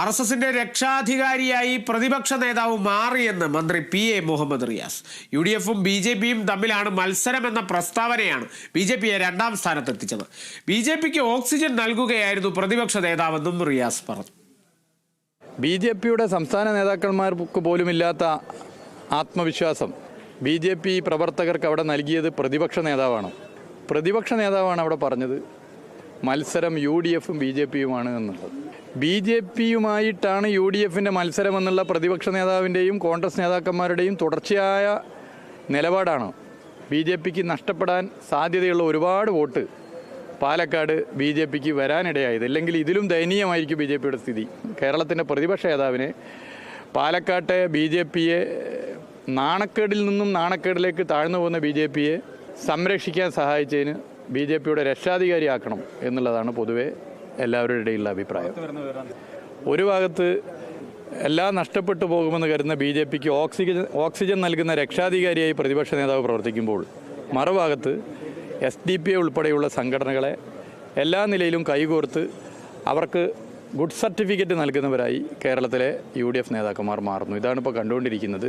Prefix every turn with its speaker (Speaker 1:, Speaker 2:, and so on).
Speaker 1: R S എസിന്റെ രക്ഷാധികാരിയായി പ്രതിപക്ഷ നേതാവ് മാറിയെന്ന് മന്ത്രി P A Muhammad Riyas. U D എഫും ബി ജെ പിയും തമ്മിലാണ് മത്സരമെന്ന പ്രസ്താവനയാണ് ബി ജെ പിയെ രണ്ടാം സ്ഥാനത്തെത്തിച്ചത്. ബി ജെ പിക്ക് ഓക്സിജൻ നൽകുകയായിരുന്നു പ്രതിപക്ഷ നേതാവെന്നും റിയാസ് പറഞ്ഞു.
Speaker 2: ബി ജെ പിയുടെ സംസ്ഥാന നേതാക്കന്മാർക്ക് പോലുമില്ലാത്ത ആത്മവിശ്വാസം ബി ജെ പി പ്രവർത്തകർക്ക് അവിടെ നൽകിയത് പ്രതിപക്ഷ നേതാവാണ്. പ്രതിപക്ഷ നേതാവാണ് അവിടെ പറഞ്ഞത് മത്സരം യു ഡി എഫും ബി ജെ പിയുമാണ് എന്നുള്ളത്. ബി ജെ പിയുമായിട്ടാണ് യു ഡി എഫിന്റെ മത്സരമെന്നുള്ള പ്രതിപക്ഷ നേതാവിന്റെയും കോൺഗ്രസ് നേതാക്കന്മാരുടെയും തുടർച്ചയായ നിലപാടാണ്. ബി ജെ പിക്ക് നഷ്ടപ്പെടാൻ സാധ്യതയുള്ള ഒരുപാട് വോട്ട് പാലക്കാട് ബി ജെ പിക്ക് വരാനിടയായത്. അല്ലെങ്കിൽ ഇതിലും ദയനീയമായിരിക്കും ബി ജെ പിയുടെ സ്ഥിതി. കേരളത്തിന്റെ പ്രതിപക്ഷ നേതാവിനെ പാലക്കാട്ടെ ബി ജെ പിയെ നാണക്കേടിൽ നിന്നും നാണക്കേടിലേക്ക് താഴ്ന്നു പോകുന്ന ബി ജെ പിയെ സംരക്ഷിക്കാൻ സഹായിച്ചതിന് ബി ജെ പിയുടെ രക്ഷാധികാരിയാക്കണം എന്നുള്ളതാണ് പൊതുവെ എല്ലാവരുടെ ഇടയിലുള്ള അഭിപ്രായം. ഒരു ഭാഗത്ത് എല്ലാം നഷ്ടപ്പെട്ടു പോകുമെന്ന് കരുതുന്ന ബി ജെ പിക്ക് ഓക്സിജൻ ഓക്സിജൻ നൽകുന്ന രക്ഷാധികാരിയായി പ്രതിപക്ഷ നേതാവ് പ്രവർത്തിക്കുമ്പോൾ മറുഭാഗത്ത് എസ് ഡി പി എ ഉൾപ്പെടെയുള്ള സംഘടനകളെ എല്ലാ നിലയിലും കൈകോർത്ത് അവർക്ക് ഗുഡ് സർട്ടിഫിക്കറ്റ് നൽകുന്നവരായി കേരളത്തിലെ യു ഡി എഫ് നേതാക്കന്മാർ മാറുന്നു. ഇതാണ് ഇപ്പോൾ കണ്ടുകൊണ്ടിരിക്കുന്നത്.